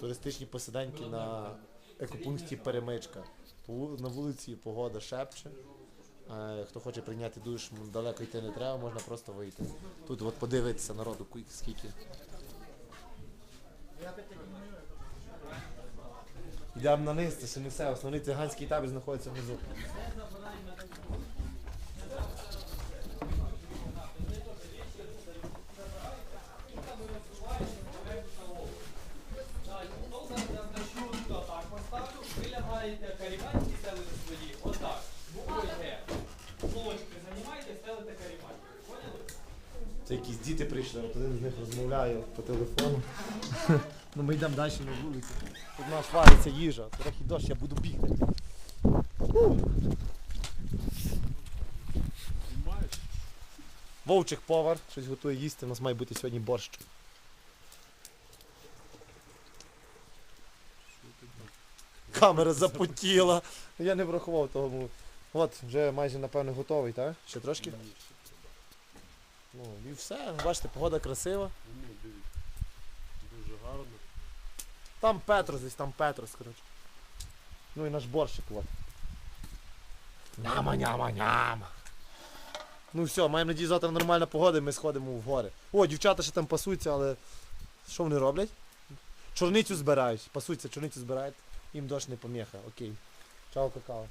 Туристичні посиденьки на екопункті перемичка. На вулиці погода шепче. Е, Хто хоче прийняти душ, далеко йти не треба, можна просто вийти. Тут от подивитися народу скільки. Йдемо на низ, це ще не все. Основний циганський табір знаходиться внизу. Лягаєте каріматики, ставите свої. Отак. Буквою Г. Плочки займаєте, ставите каріматики. Поняли? Це якісь діти прийшли, от один з них розмовляє по телефону. ну ми йдемо далі на вулицю. Тут у нас вариться їжа, трохи дощ, я буду бігти. Вовчик повар, щось готує їсти, у нас має бути сьогодні борщ. Камера запотіла. Я не врахував того. ну, От, вже майже напевно готовий, так? Ще трошки? Ну і все, бачите, погода красива. Ну, дивіться. Дуже гарно. Там Петрос, десь там Петрос, коротше. Ну і наш борщик, от. Няма, няма, няма. Ну все, маємо надію, завтра нормальна погода, і ми сходимо в гори. О, дівчата ще там пасуться, але що вони роблять? Чорницю збирають. Пасуться, чорницю збирають. Їм дощ не поміха, окей. Чао, какао.